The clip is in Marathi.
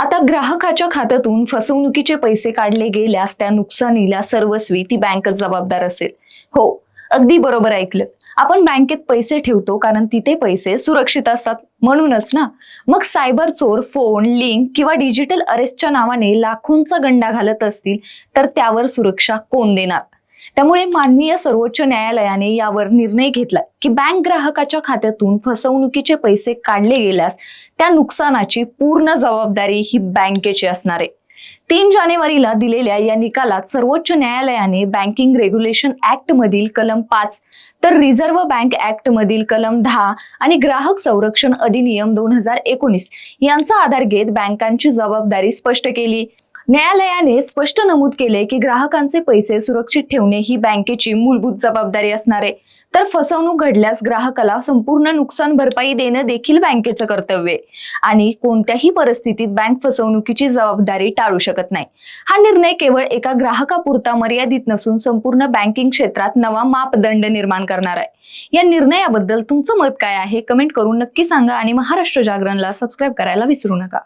आता ग्राहकाच्या खात्यातून फसवणुकीचे पैसे काढले गेल्यास त्या नुकसानीला सर्वस्वी ती बँकच जबाबदार असेल. हो अगदी बरोबर ऐकलं. आपण बँकेत पैसे ठेवतो कारण तिथे पैसे सुरक्षित असतात म्हणूनच ना. मग सायबर चोर फोन लिंक किंवा डिजिटल अरेस्टच्या नावाने लाखोंचा गंडा घालत असतील तर त्यावर सुरक्षा कोण देणार? त्यामुळे माननीय सर्वोच्च न्यायालयाने यावर निर्णय घेतला की बँक ग्राहकाच्या खात्यातून फसवणुकीचे पैसे काढले गेल्यास त्या नुकसानाची पूर्ण जबाबदारी ही बँकेची असणार आहे. तीन जानेवारीला दिलेल्या या निकालात सर्वोच्च न्यायालयाने बँकिंग रेग्युलेशन ऍक्ट मधील कलम पाच तर रिझर्व्ह बँक ऍक्ट मधील कलम दहा आणि ग्राहक संरक्षण अधिनियम दोन हजार एकोणीस यांचा आधार घेत बँकांची जबाबदारी स्पष्ट केली. न्यायालयाने स्पष्ट नमूद केले की ग्राहकांचे पैसे सुरक्षित ठेवणे ही बँकेची मूलभूत जबाबदारी असणार आहे. तर फसवणूक घडल्यास ग्राहकाला संपूर्ण नुकसान भरपाई देणं देखील बँकेचं कर्तव्य आहे. आणि कोणत्याही परिस्थितीत बँक फसवणुकीची जबाबदारी टाळू शकत नाही. हा निर्णय केवळ एका ग्राहकापुरता मर्यादित नसून संपूर्ण बँकिंग क्षेत्रात नवा मापदंड निर्माण करणार आहे. या निर्णयाबद्दल तुमचं मत काय आहे? कमेंट करून नक्की सांगा आणि महाराष्ट्र जागरणला सबस्क्राईब करायला विसरू नका.